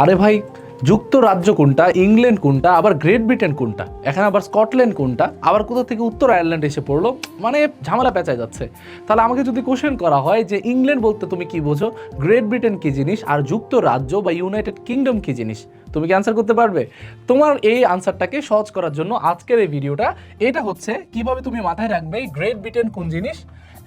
আরে ভাই, যুক্তরাজ্য কোনটা, ইংল্যান্ড কোনটা, আবার গ্রেট ব্রিটেন কোনটা, এখানে আবার স্কটল্যান্ড কোনটা, আবার কোথা থেকে উত্তর আয়ারল্যান্ড এসে পড়ল মানে ঝামেলা পেঁচায় যাচ্ছে। তাহলে আমাকে যদি কোশ্চেন করা হয় যে ইংল্যান্ড বলতে তুমি কি বোঝো, গ্রেট ব্রিটেন কী জিনিস, আর যুক্তরাজ্য বা ইউনাইটেড কিংডম কী জিনিস, তুমি কি আনসার করতে পারবে? তোমার এই আনসারটাকে সহজ করার জন্য আজকের এই ভিডিওটা এটা হচ্ছে কীভাবে তুমি মাথায় রাখবে, গ্রেট ব্রিটেন কোন জিনিস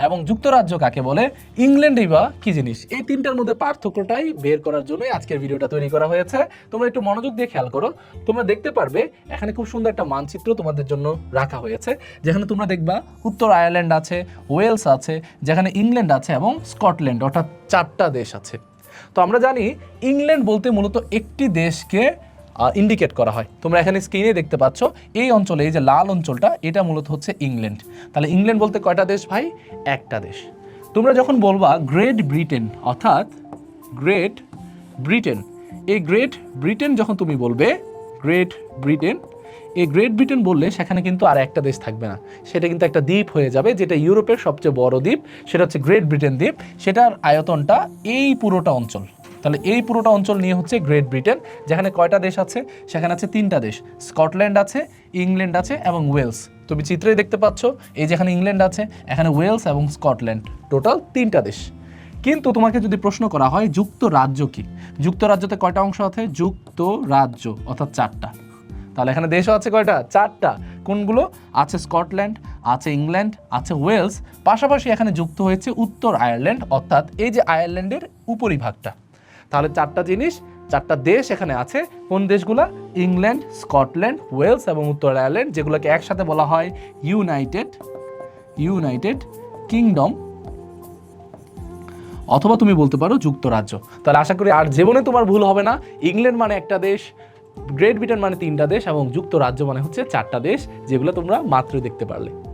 এবং যুক্তরাজ্য কাকে বলে? ইংল্যান্ডই বা কি জিনিস? এই তিনটার মধ্যে পার্থক্যটাই বের করার জন্যই আজকের ভিডিওটা তৈরি করা হয়েছে। তোমরা একটু মনোযোগ দিয়ে খেয়াল করো। তোমরা দেখতে পারবে, এখানে খুব সুন্দর একটা মানচিত্র তোমাদের জন্য রাখা হয়েছে, যেখানে তোমরা দেখবা উত্তর আয়ারল্যান্ড আছে, ওয়েলস আছে, যেখানে ইংল্যান্ড আছে এবং স্কটল্যান্ড, অর্থাৎ চারটা দেশ আছে। তো আমরা জানি, ইংল্যান্ড বলতে মূলত একটি দেশকে ইন্ডিকেট করা হয়। তোমরা এখানে স্ক্রিনে দেখতে পাচ্ছ, এই অঞ্চলে, এই যে লাল অঞ্চলটা, এটা মূলত হচ্ছে ইংল্যান্ড। তাহলে ইংল্যান্ড বলতে কয়টা দেশ ভাই? একটা দেশ। তোমরা যখন বলবা গ্রেট ব্রিটেন অর্থাৎ গ্রেট ব্রিটেন এই গ্রেট ব্রিটেন যখন তুমি বলবে গ্রেট ব্রিটেন এই গ্রেট ব্রিটেন বললে সেখানে কিন্তু আর একটা দেশ থাকবে না। সেটা কিন্তু একটা দ্বীপ হয়ে যাবে, যেটা ইউরোপের সবচেয়ে বড় দ্বীপ, সেটা হচ্ছে গ্রেট ব্রিটেন দ্বীপ। সেটার আয়তনটা এই পুরোটা অঞ্চল। তাহলে এই পুরোটা অঞ্চল নিয়ে হচ্ছে গ্রেট ব্রিটেন যেখানে কয়টা দেশ আছে? সেখানে আছে তিনটা দেশ। স্কটল্যান্ড আছে ইংল্যান্ড আছে এবং ওয়েলস তুমি চিত্রে দেখতে পাচ্ছ, এই যেখানে ইংল্যান্ড আছে, এখানে ওয়েলস এবং স্কটল্যান্ড টোটাল তিনটা দেশ। কিন্তু তোমাকে যদি প্রশ্ন করা হয়, যুক্তরাজ্য কি? যুক্তরাজ্যতে কয়টা অংশ আছে? যুক্তরাজ্য, অর্থাৎ চারটা। তাহলে এখানে দেশও আছে কয়টা? চারটা। কোনগুলো? আছে স্কটল্যান্ড আছে ইংল্যান্ড আছে ওয়েলস পাশাপাশি এখানে যুক্ত হয়েছে উত্তর আয়ারল্যান্ড অর্থাৎ এই যে আয়ারল্যান্ডের উপরিভাগটা। তাহলে চারটা জিনিস, চারটা দেশ এখানে আছে। কোন দেশগুলা? ইংল্যান্ড, স্কটল্যান্ড, ওয়েলস এবং উত্তর আয়ারল্যান্ড, যেগুলোকে একসাথে বলা হয় ইউনাইটেড ইউনাইটেড কিংডম অথবা তুমি বলতে পারো যুক্তরাজ্য। তাহলে আশা করি আর জীবনে তোমার ভুল হবে না। ইংল্যান্ড মানে একটা দেশ, গ্রেট ব্রিটেন মানে তিনটা দেশ এবং যুক্তরাজ্য মানে হচ্ছে চারটা দেশ, যেগুলো তোমরা মাত্রই দেখতে পারলে।